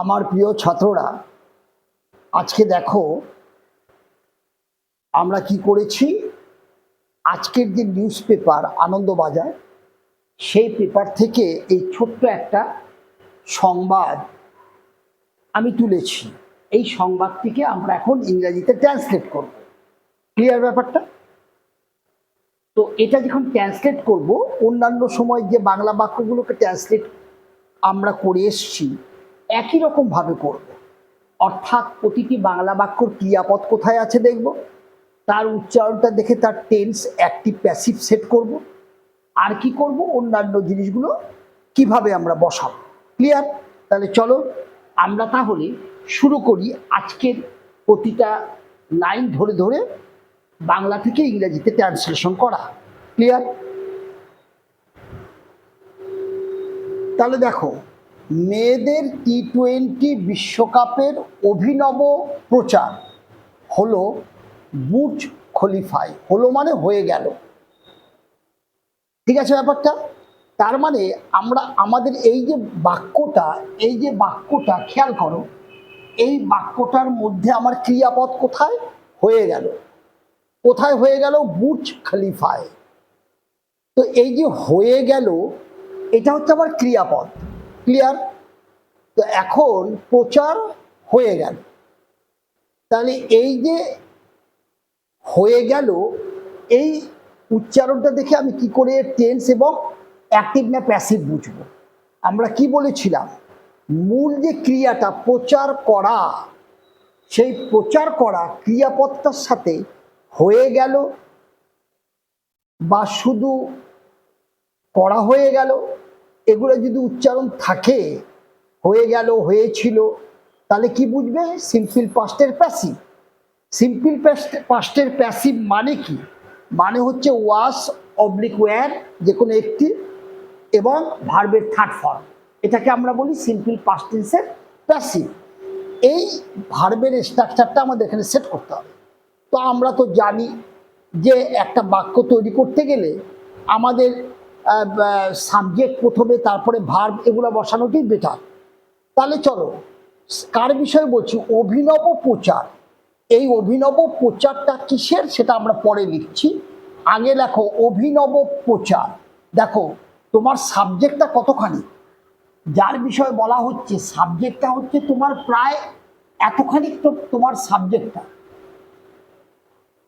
আমার প্রিয় ছাত্ররা, আজকে দেখো আমরা কি করেছি? আজকের যে নিউজ পেপার আনন্দবাজার, সেই পেপার থেকে এই ছোট্ট একটা সংবাদ আমি তুলেছি। এই সংবাদটিকে আমরা এখন ইংরাজিতে ট্রান্সলেট করব। ক্লিয়ার ব্যাপারটা? তো এটা যখন ট্রান্সলেট করব, অন্যান্য সময় যে বাংলা বাক্যগুলোকে ট্রান্সলেট আমরা করে এসছি একই রকমভাবে করব। অর্থাৎ প্রতিটি বাংলা বাক্যর ক্রিয়াপদ কোথায় আছে দেখব? তার উচ্চারণটা দেখে তার টেন্স অ্যাক্টিভ প্যাসিভ সেট করব। আর কি করব? অন্যান্য জিনিসগুলো কীভাবে আমরা বসাবো? ক্লিয়ার তাহলে চলো আমরা তাহলে শুরু করি আজকের প্রতিটা লাইন ধরে ধরে বাংলা থেকে ইংরেজিতে ট্রান্সলেশন করা। ক্লিয়ার তাহলে দেখো মেয়েদের টি টোয়েন্টি বিশ্বকাপের অভিনব প্রচার হলো বুর্জ খলিফায়। হলো মানে হয়ে গেল। ঠিক আছে ব্যাপারটা? তার মানে আমরা, আমাদের এই যে বাক্যটা, এই যে বাক্যটা, খেয়াল করো, এই বাক্যটার মধ্যে আমার ক্রিয়াপদ কোথায়? হয়ে গেল। কোথায় হয়ে গেল? বুর্জ খলিফায়। তো এই যে হয়ে গেল, এটা হচ্ছে আমার ক্রিয়াপদ। ক্লিয়ার তো এখন প্রচার হয়ে গেল। তাহলে এই যে হয়ে গেল, এই উচ্চারণটা দেখে আমি কি করে টেন্স এবং অ্যাক্টিভ না প্যাসিভ বুঝব? আমরা কি বলেছিলাম? মূল যে ক্রিয়াটা প্রচার করা, সেই প্রচার করা ক্রিয়াপদটার সাথে হয়ে গেল বা শুধু করা হয়ে গেল এগুলো যদি উচ্চারণ থাকে, হয়ে গেল, হয়েছিল, তাহলে কি বুঝবে? সিম্পল পাস্টের প্যাসিভ সিম্পল পাস্টের প্যাসিভ মানে কি? মানে হচ্ছে ওয়াশ অবলিক ওয়্যার যে কোনো একটি এবং ভার্বের থার্ড ফর্ম এটাকে আমরা বলি সিম্পল পাস্টেন্সের প্যাসিভ এই ভার্বের স্ট্রাকচারটা আমাদের এখানে সেট করতে হবে। তো আমরা তো জানি যে একটা বাক্য তৈরি করতে গেলে আমাদের সাবজেক্ট প্রথমে, তারপরে ভার্ব এগুলো বসানোটাই বেটার তাহলে চলো, কার বিষয়ে বলছি? অভিনব প্রচার। এই অভিনব প্রচারটা কিসের? সেটা আমরা পরে লিখছি। আগে লেখো, অভিনব প্রচার। দেখো, তোমার সাবজেক্টটা কতখানি? যার বিষয়ে বলা হচ্ছে সাবজেক্টটা হচ্ছে তোমার প্রায় এতখানি তো তোমার সাবজেক্টটা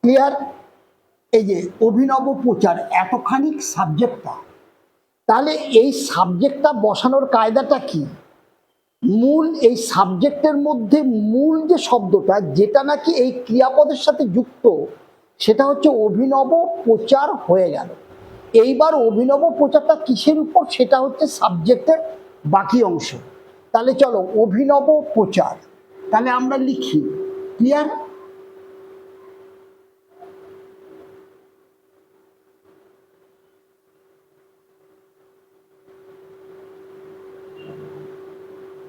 ক্লিয়ার এই যে, অভিনব প্রচার, এতখানি সাবজেক্টটা তাহলে এই সাবজেক্টটা বসানোর কায়দাটা কি? মূল এই সাবজেক্টের মধ্যে মূল যে শব্দটা, যেটা নাকি এই ক্রিয়াপদের সাথে যুক্ত, সেটা হচ্ছে অভিনব প্রচার হয়ে গেল। এইবার অভিনব প্রচারটা কিসের উপর? সেটা হচ্ছে সাবজেক্টের বাকি অংশ। তাহলে চলো, অভিনব প্রচার। তাহলে আমরা লিখি ক্লিয়ার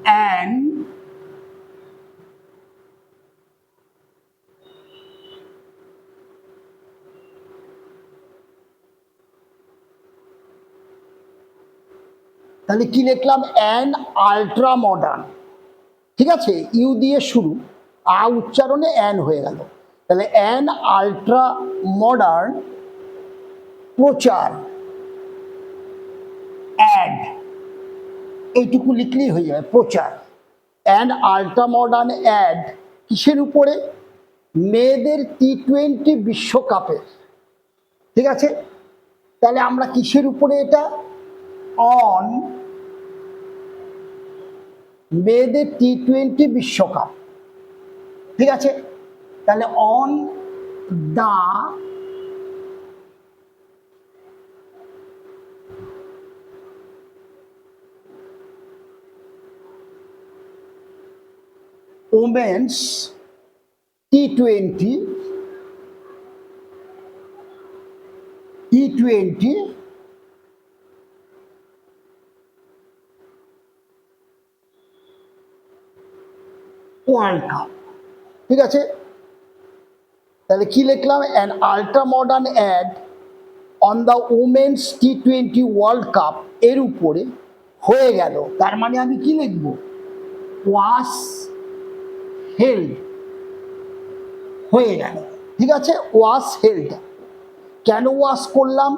and তাহলে কি লিখলাম? অ্যান আলট্রা মডার্ন ঠিক আছে? ইউ দিয়ে শুরু। আ উচ্চারণে অ্যান হয়ে গেল। তাহলে অ্যান আলট্রা মডার্ন প্রচার। অ্যাড এইটুকু লিখলেই হয়ে যাবে, প্রচার। অ্যান্ড আল্ট্রা মডার্ন অ্যাড কিসের উপরে? মেয়েদের টি টোয়েন্টি বিশ্বকাপের ঠিক আছে? তাহলে আমরা কিসের উপরে এটা? অন মেয়েদের টি টোয়েন্টি বিশ্বকাপ। ঠিক আছে? তাহলে on the women's T twenty T twenty cup ঠিক আছে? তাহলে কি লিখলাম? An ultra modern ad on the women's T twenty world cup এর উপরে হয়ে গেল। তার মানে আমি কি লিখব? ওয়াস হেল্ড হয়ে গেল। ঠিক আছে? ওয়াস হেল্ড কেন ওয়াশ করলাম?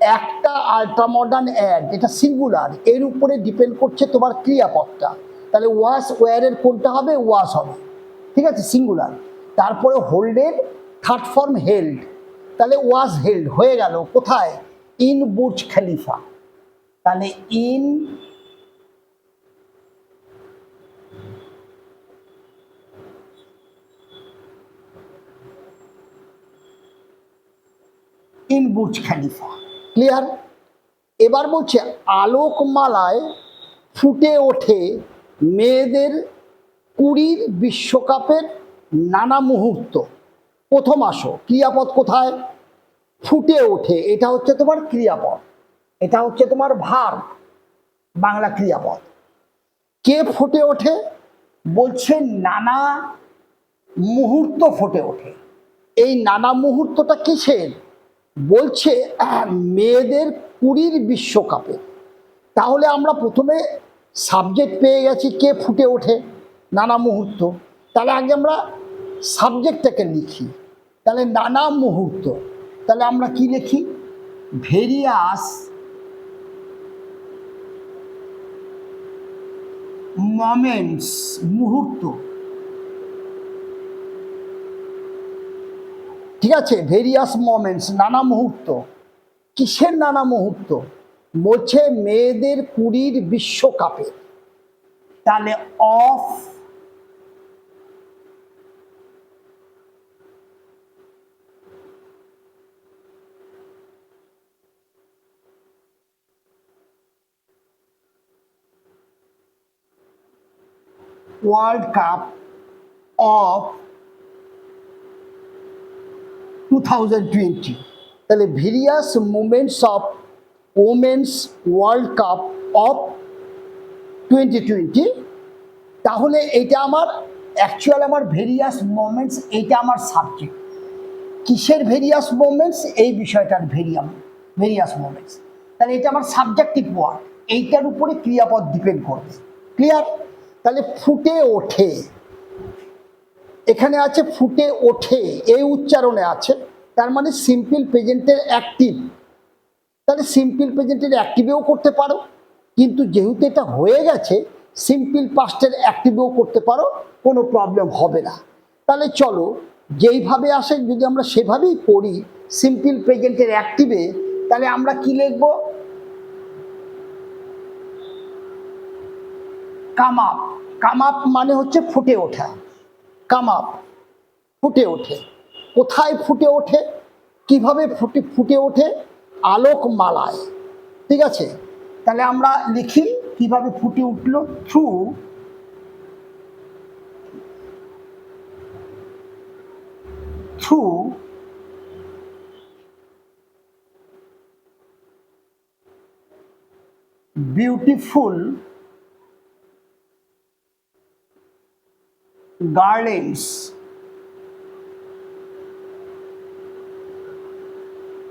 একটা আল্ট্রা মডার্ন অ্যাড এটা সিঙ্গুলার এর উপরে ডিপেন্ড করছে তোমার ক্রিয়াপদটা। তাহলে ওয়াশ ওয়ারের কোনটা হবে? ওয়াশ হবে। ঠিক আছে? সিঙ্গুলার তারপরে হোল্ডের থার্ড ফর্ম হেল্ড তাহলে ওয়াজ হেল্ড হয়ে গেল। কোথায়? In Burj Khalifa. তাহলে in in Burj Khalifa. Clear এবার বলছে, আলোকমালায় ফুটে ওঠে মেয়েদের কুড়ির বিশ্বকাপের নানা মুহূর্ত। প্রথম আসো, ক্রিয়াপদ কোথায়? ফুটে ওঠে, এটা হচ্ছে তোমার ক্রিয়াপদ। এটা হচ্ছে তোমার ভার, বাংলা ক্রিয়াপদ। কে ফুটে ওঠে? বলছে নানা মুহূর্ত ফুটে ওঠে। এই নানা মুহূর্তটা কিসের? বলছে মেয়েদের কুড়ির বিশ্বকাপে। তাহলে আমরা প্রথমে সাবজেক্ট পেয়ে গেছি কে ফুটে ওঠে, নানা মুহূর্ত। তাহলে আগে আমরা সাবজেক্টটাকে লিখি। তাহলে নানা মুহূর্ত। তাহলে আমরা কি লিখি? ভেরিয়াস মোমেন্টস মুহূর্ত। ঠিক আছে? ভেরিয়াস মোমেন্টস নানা মুহূর্ত। কিসের নানা মুহূর্ত? বলছে মেয়েদের কুড়ির বিশ্বকাপে তাহলে of world cup of two thousand twenty তাহলে various moments of women's world cup of twenty twenty তাহলে এটা আমার অ্যাকচুয়াল আমার ভেরিয়াস মোমেন্টস এইটা আমার সাবজেক্ট কিসের ভেরিয়াস মোমেন্টস এই বিষয়টার ভেরিয়াম ভেরিয়াস মোমেন্টস তাহলে এটা আমার সাবজেক্টিভ ওয়ার্ড এইটার উপরে ক্রিয়াপদ ডিপেন্ড করবে। ক্লিয়ার তাহলে ফুটে ওঠে। এখানে আছে ফুটে ওঠে, এই উচ্চারণে আছে। তার মানে সিম্পল প্রেজেন্টের অ্যাক্টিভ তাহলে সিম্পল প্রেজেন্টের অ্যাক্টিভেও করতে পারো। কিন্তু যেহেতু এটা হয়ে গেছে সিম্পল পাস্টের অ্যাক্টিভেও করতে পারো, কোনো প্রবলেম হবে না। তাহলে চলো, যেইভাবে আসে, যদি আমরা সেভাবেই পড়ি সিম্পল প্রেজেন্টের অ্যাক্টিভে তাহলে আমরা কি লিখব? কাম আপ কাম আপ মানে হচ্ছে ফুটে ওঠা। কাম আপ ফুটে ওঠে। কোথায় ফুটে ওঠে? কীভাবে ফুটে ফুটে ওঠে? আলোক মালায় ঠিক আছে? তাহলে আমরা লিখি কীভাবে ফুটে উঠল? থ্রু থ্রু বিউটিফুল গার্লেন্স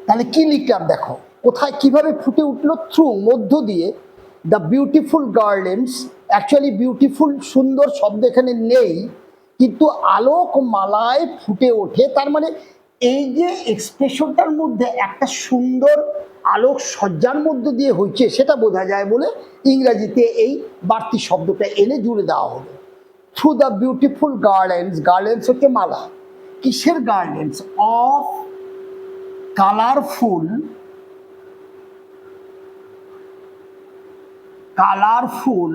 তাহলে কি লিখলাম দেখো? কোথায় কীভাবে ফুটে উঠল? থ্রু মধ্য দিয়ে the beautiful garlands actually beautiful সুন্দর শব্দ এখানে নেই, কিন্তু আলোক মালায় ফুটে ওঠে। তার মানে এই যে এক্সপ্রেশনটার মধ্যে একটা সুন্দর আলোক সজ্জার মধ্য দিয়ে হয়েছে, সেটা বোঝা যায় বলে ইংরাজিতে এই বাড়তি শব্দটা এনে জুড়ে দেওয়া হলো। Through the beautiful garlands gardens হচ্ছে মালা। কিসের garlands of colourful colourful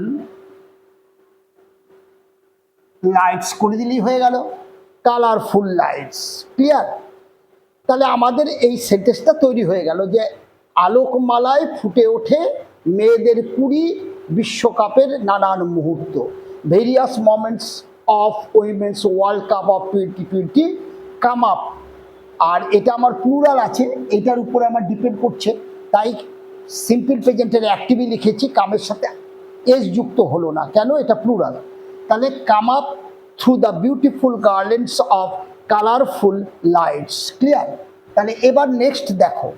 lights করে দিলেই হয়ে গেল। কালারফুল লাইটস ক্লিয়ার তাহলে আমাদের এই সেন্টেন্সটা তৈরি হয়ে গেল যে আলোকমালায় ফুটে ওঠে মেয়েদের কুড়ি বিশ্বকাপের নানান মুহূর্ত। Various moments of women's world cup of twenty twenty come up আর এটা আমার প্লুরাল আছে, এটার উপরে আমার ডিপেন্ড করছে, তাই সিম্পল প্রেজেন্টের অ্যাক্টিভই লিখেছি, কামের সাথে এস যুক্ত হলো না। কেন? এটা প্লুরাল তাহলে come up through the beautiful garlands of colourful lights clear তাহলে এবার নেক্সট দেখো।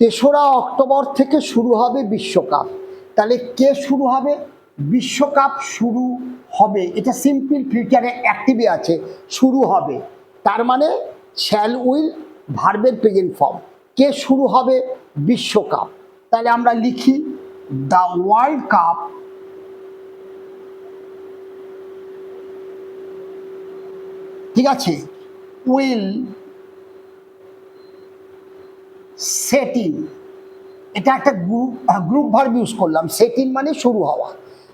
তেসরা অক্টোবর থেকে শুরু হবে বিশ্বকাপ। তাহলে কে শুরু হবে? বিশ্বকাপ শুরু হবে। এটা সিম্পল ফিউচারে অ্যাক্টিভে আছে। শুরু হবে। তার মানে শ্যাল উইল ভার্বের প্রেজেন্ট ফর্ম কে শুরু হবে? বিশ্বকাপ। তাহলে আমরা লিখি দ্য ওয়ার্ল্ড কাপ ঠিক আছে? উইল সেটিং এটা একটা গ্রুপ গ্রুপ ভার্ব ইউজ করলাম। সেটিং মানে শুরু হওয়া।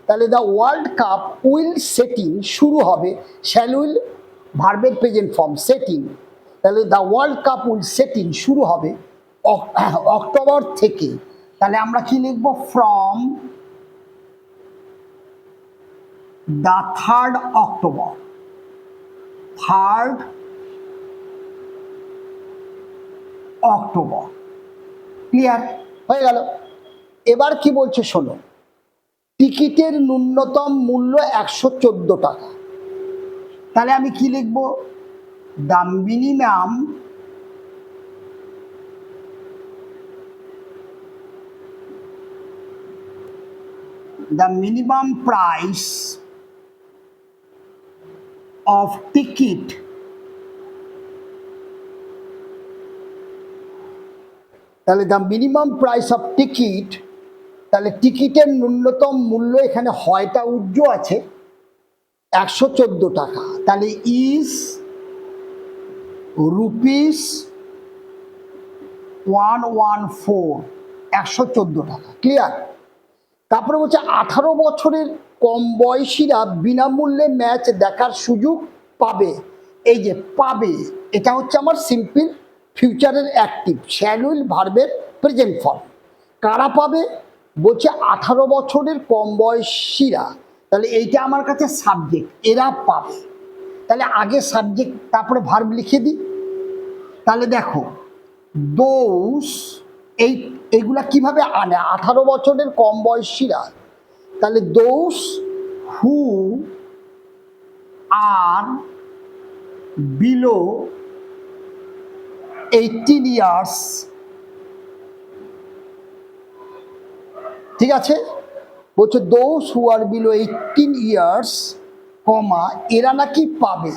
তাহলে the world cup will setting শুরু হবে। শ্যাল উইল ভার্বের প্রেজেন্ট ফর্ম সেটিং তাহলে the world cup will setting শুরু হবে অক- অক্টোবর থেকে। তাহলে আমরা কি লিখব? From the third October third October clear হয়ে গেল। এবার কি বলছে শোনো? টিকিটের ন্যূনতম মূল্য একশো চোদ্দ টাকা। তাহলে আমি কি লিখব? The minimum the minimum price of ticket তাহলে the minimum price of ticket, তাহলে টিকিটের ন্যূনতম মূল্য এখানে হয়টা উজ্জ্ব আছে। একশো চোদ্দ টাকা। তাহলে is rupees one one four একশো চোদ্দ টাকা ক্লিয়ার তারপরে বলছে আঠারো বছরের কম বয়সীরা বিনামূল্যে ম্যাচ দেখার সুযোগ পাবে। এই যে পাবে, এটা হচ্ছে আমার সিম্পল ফিউচারের অ্যাক্টিভ শ্যালুইল ভার্বের প্রেজেন্ট ফর্ম কারা পাবে? বলছে আঠারো বছরের কম বয়সীরা। তাহলে এইটা আমার কাছে সাবজেক্ট এরা পাবে। তাহলে আগে সাবজেক্ট তারপরে ভার্ব লিখে দিই। তাহলে দেখো দোষ এই এইগুলা কীভাবে আনে? আঠারো বছরের কম বয়সীরা। তাহলে those who are below eighteen years ঠিক আছে? বলছে those who are below eighteen years কমা, এরা নাকি পাবে।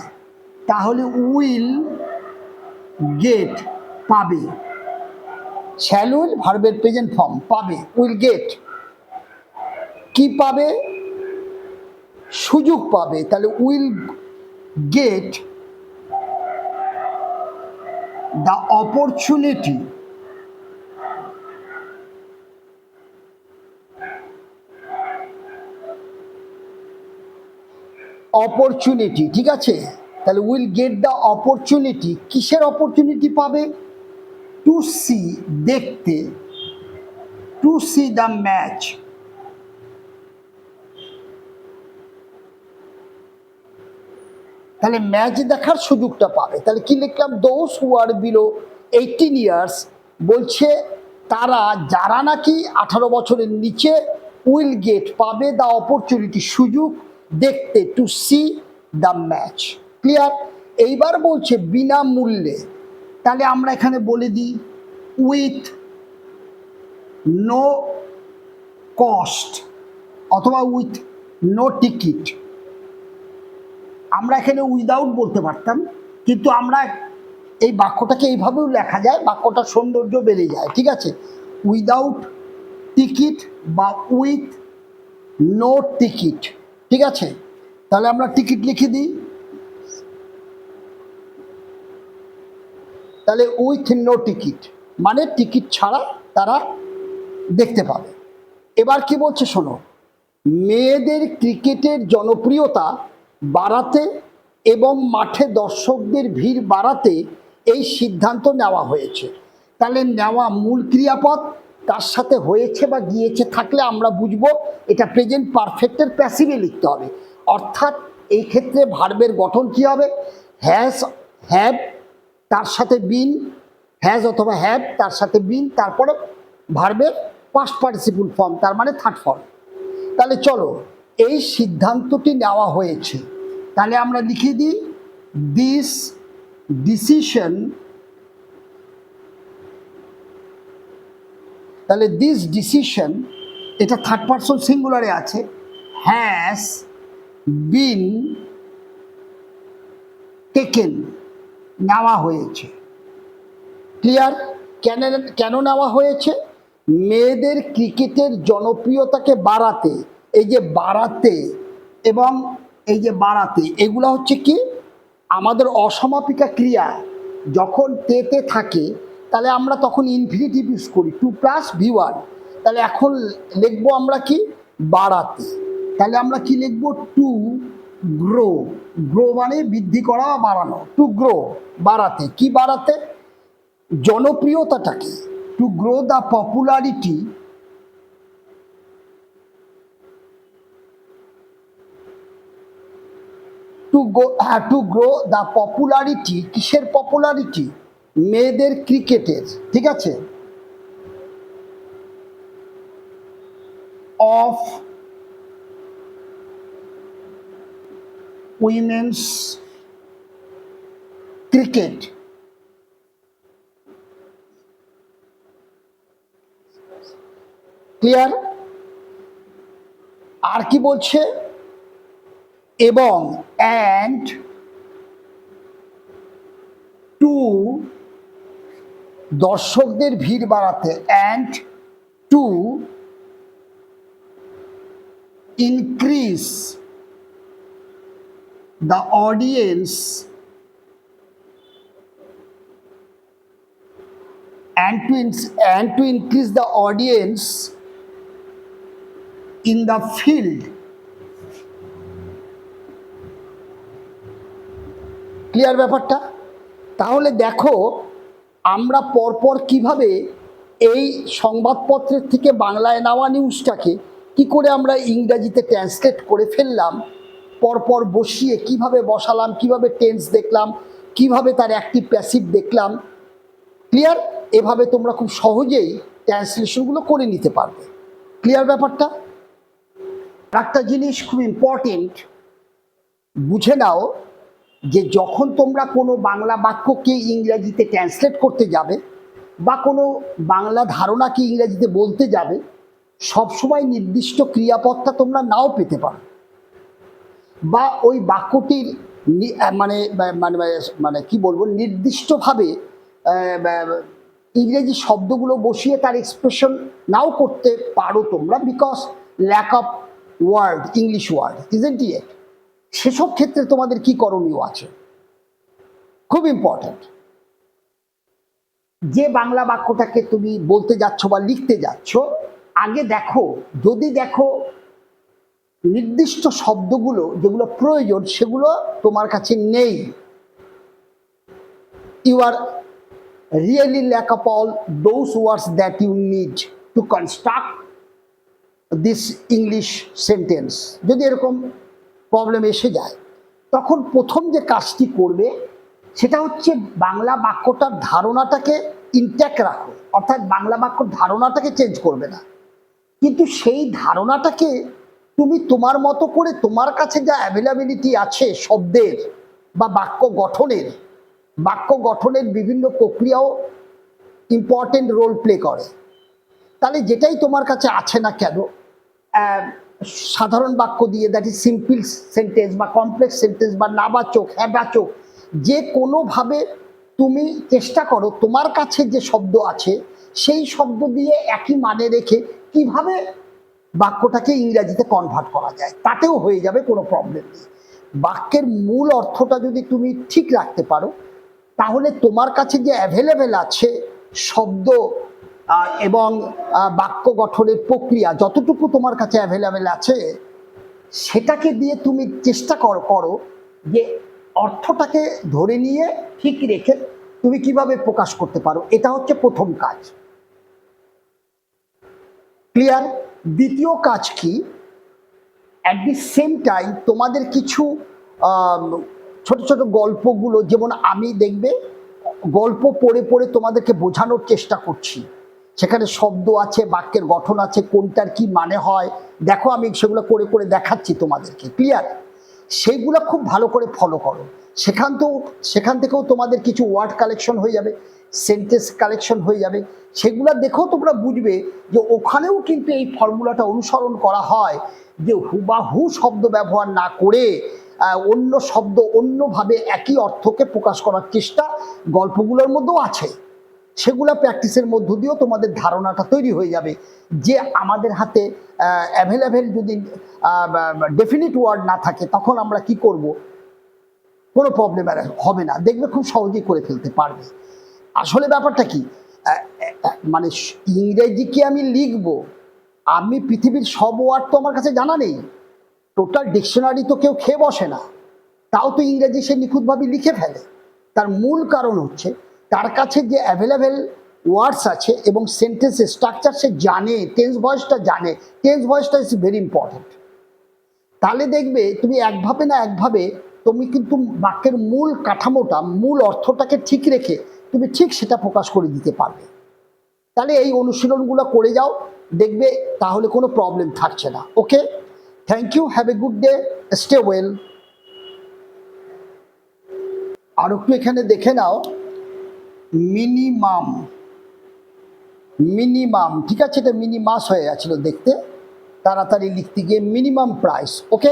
তাহলে উইল গেট পাবে। শ্যালুইল ভার্বের প্রেজেন্ট ফর্ম পাবে, উইল গেট। কি পাবে? সুযোগ পাবে। তাহলে will get the opportunity. Opportunity ঠিক আছে? তাহলে উইল গেট দ্য অপরচুনিটি কিসের অপরচুনিটি পাবে? টু সি দেখতে টু সি দ্য ম্যাচ তাহলে ম্যাচ দেখার সুযোগটা পাবে। তাহলে কি লিখলাম? Those who are below eighteen years বলছে, তারা যারা নাকি আঠারো বছরের নিচে উইল গেট পাবে দ্য অপরচুনিটি সুযোগ দেখতে to see the match clear এইবার বলছে বিনামূল্যে। তাহলে আমরা এখানে বলে দিই উইথ নো কস্ট অথবা উইথ নো টিকিট আমরা এখানে উইদাউট বলতে পারতাম, কিন্তু আমরা এই বাক্যটাকে এইভাবেও লেখা যায়, বাক্যটার সৌন্দর্য বেড়ে যায়, ঠিক আছে? উইদাউট টিকিট বা উইথ নো টিকিট ঠিক আছে? তাহলে আমরা টিকিট লিখে দিই। তাহলে উইথ নো টিকিট মানে টিকিট ছাড়া তারা দেখতে পাবে। এবার কি বলছে শোনো, মেয়েদের ক্রিকেটের জনপ্রিয়তা বাড়াতে এবং মাঠে দর্শকদের ভিড় বাড়াতে এই সিদ্ধান্ত নেওয়া হয়েছে। তাহলে নেওয়া মূল ক্রিয়াপদ তার সাথে হয়েছে বা গিয়েছে থাকলে আমরা বুঝব এটা প্রেজেন্ট পারফেক্টের প্যাসিভে লিখতে হবে। অর্থাৎ এই ক্ষেত্রে ভার্বের গঠন কি হবে? হ্যাজ হ্যাভ তার সাথে বিন হ্যাজ অথবা হ্যাভ তার সাথে বিন তারপরে ভার্বের পাস্ট পার্টিসিপুল ফর্ম তার মানে থার্ড ফর্ম তাহলে চলো, এই সিদ্ধান্তটি নেওয়া হয়েছে। তাহলে আমরা লিখে দিই দিস ডিসিশন তাহলে দিস ডিসিশন এটা থার্ড পার্সন সিঙ্গুলারে আছে হ্যাজ বিন টেকেন নেওয়া হয়েছে। ক্লিয়ার কেন কেন নেওয়া হয়েছে? মেয়েদের ক্রিকেটের জনপ্রিয়তাকে বাড়াতে, এই যে বাড়াতে এবং এই যে বাড়াতে, এগুলো হচ্ছে কি? আমাদের অসমাপিকা ক্রিয়া, যখন তেতে থাকে তাহলে আমরা তখন ইনফিনিটিভ ইউজ করি টু প্লাস ভি ওয়ান তাহলে এখন লিখব আমরা কি? বাড়াতে। তাহলে আমরা কি লিখব? টু গ্রো গ্রো মানে বৃদ্ধি করা বা বাড়ানো। টু গ্রো বাড়াতে। কি বাড়াতে? জনপ্রিয়তাটাকে। To grow the popularity to go হ্যাঁ টু গ্রো দ্য পপুলারিটি কিসের পপুলারিটি মেয়েদের ক্রিকেটের ঠিক আছে? Of women's cricket. ক্লিয়ার? আর কি বলছে? এবং অ্যান্ড টু দর্শকদের ভিড় বাড়াতে and to increase the audience and to, and to increase the audience in the field. Clear ব্যাপারটা? তাহলে দেখো আমরা পরপর কীভাবে এই সংবাদপত্রের থেকে বাংলায় নেওয়া নিউজটাকে, কি করে আমরা ইংরাজিতে ট্রান্সলেট করে ফেললাম, পরপর বসিয়ে কীভাবে বসালাম, কীভাবে টেন্স দেখলাম, কীভাবে তার অ্যাক্টিভ প্যাসিভ দেখলাম ক্লিয়ার এভাবে তোমরা খুব সহজেই ট্রান্সলেশনগুলো করে নিতে পারবে। ক্লিয়ার ব্যাপারটা? একটা জিনিস খুব ইম্পর্টেন্ট বুঝে নাও যে যখন তোমরা কোনো বাংলা বাক্যকে ইংরেজিতে ট্রান্সলেট করতে যাবে বা কোনো বাংলা ধারণাকে ইংরেজিতে বলতে যাবে, সবসময় নির্দিষ্ট ক্রিয়াপদটা তোমরা নাও পেতে পারো। বা ওই বাক্যটির মানে মানে মানে কি বলব, নির্দিষ্টভাবে ইংরেজি শব্দগুলো বসিয়ে তার এক্সপ্রেশন নাও করতে পারো তোমরা because lack of word English word isn't it সেসব ক্ষেত্রে তোমাদের কি করণীয় আছে? খুব ইম্পর্ট্যান্ট যে বাংলা বাক্যটাকে তুমি বলতে যাচ্ছ বা লিখতে যাচ্ছ, আগে দেখো, যদি দেখো নির্দিষ্ট শব্দগুলো যেগুলো প্রয়োজন, সেগুলো তোমার কাছে নেই। You are really lack of all those words that you need to construct this English sentence যদি এরকম প্রবলেম এসে যায়। তখন প্রথম যে কাজটি করবে, সেটা হচ্ছে বাংলা বাক্যটার ধারণাটাকে ইনট্যাক্ট রাখো। অর্থাৎ বাংলা বাক্যর ধারণাটাকে চেঞ্জ করবে না। কিন্তু সেই ধারণাটাকে তুমি তোমার মতো করে তোমার কাছে যা অ্যাভেলেবিলিটি আছে শব্দের বা বাক্য গঠনের বাক্য গঠনের বিভিন্ন প্রক্রিয়াও ইম্পর্টেন্ট রোল প্লে করে। তাহলে যেটাই তোমার কাছে আছে না কেন সাধারণ বাক্য দিয়ে দ্যাট ইজ সিম্পল সেন্টেন্স বা কমপ্লেক্স সেন্টেন্স বা নাবাচক, হ্যাবাচক, যে কোনোভাবে তুমি চেষ্টা করো, তোমার কাছে যে শব্দ আছে, সেই শব্দ দিয়ে একই মানে রেখে কীভাবে বাক্যটাকে ইংরাজিতে কনভার্ট করা যায়, তাতেও হয়ে যাবে কোনো প্রবলেম নেই। বাক্যের মূল অর্থটা যদি তুমি ঠিক রাখতে পারো, তাহলে তোমার কাছে যে অ্যাভেলেবেল আছে শব্দ এবং বাক্য গঠনের প্রক্রিয়া যতটুকু তোমার কাছে অ্যাভেলেবেল আছে, সেটাকে দিয়ে তুমি চেষ্টা করো করো যে অর্থটাকে ধরে নিয়ে ঠিক রেখে তুমি কীভাবে প্রকাশ করতে পারো। এটা হচ্ছে প্রথম কাজ। ক্লিয়ার দ্বিতীয় কাজ কি? অ্যাট দি সেম টাইম তোমাদের কিছু ছোট ছোট গল্পগুলো, যেমন আমি দেখবে, গল্প পড়ে পড়ে তোমাদেরকে বোঝানোর চেষ্টা করছি। সেখানে শব্দ আছে, বাক্যের গঠন আছে, কোনটার কি মানে হয়? দেখো আমি সেগুলো করে করে দেখাচ্ছি তোমাদেরকে ক্লিয়ার সেইগুলো খুব ভালো করে ফলো করো। সেখান তো, সেখান থেকেও তোমাদের কিছু ওয়ার্ড কালেকশন হয়ে যাবে সেন্টেন্স কালেকশন হয়ে যাবে। সেগুলো দেখেও তোমরা বুঝবে যে ওখানেও কিন্তু এই ফর্মুলাটা অনুসরণ করা হয়, যে হুবাহু শব্দ ব্যবহার না করে অন্য শব্দ অন্যভাবে একই অর্থকে প্রকাশ করার চেষ্টা গল্পগুলোর মধ্যেও আছে। সেগুলো প্র্যাকটিসের মধ্য দিয়েও তোমাদের ধারণাটা তৈরি হয়ে যাবে যে আমাদের হাতে অ্যাভেলেবেল যদি ডেফিনিট ওয়ার্ড না থাকে, তখন আমরা কি করব? কোনো প্রবলেম আর হবে না। দেখবে খুব সহজেই করে ফেলতে পারবে। আসলে ব্যাপারটা কি? মানে স- ইংরেজিকে আমি লিখব? আমি পৃথিবীর সব ওয়ার্ড তো আমার কাছে জানা নেই। টোটাল ডিকশনারি তো কেউ খেয়ে বসে না। তাও তো ইংরেজি সে নিখুঁতভাবে লিখে ফেলে। তার মূল কারণ হচ্ছে তার কাছে যে অ্যাভেলেবেল ওয়ার্ডস আছে এবং সেন্টেন্সের স্ট্রাকচার সে জানে টেন্স ভয়েসটা জানে টেন্স ভয়েসটা ইজ ভেরি ইম্পর্ট্যান্ট তাহলে দেখবে তুমি একভাবে না একভাবে তুমি কিন্তু বাক্যের মূল কাঠামোটা, মূল অর্থটাকে ঠিক রেখে তুমি ঠিক সেটা প্রকাশ করে দিতে পারবে। তাহলে এই অনুশীলনগুলো করে যাও, দেখবে তাহলে কোনো প্রবলেম থাকছে না okay thank you have a good day stay well আর একটু এখানে দেখে নাও মিনিমাম মিনিমাম, ঠিক আছে এটা মিনিমাস হয়ে গেছিল দেখতে, তাড়াতাড়ি লিখতে গিয়ে মিনিমাম প্রাইস ওকে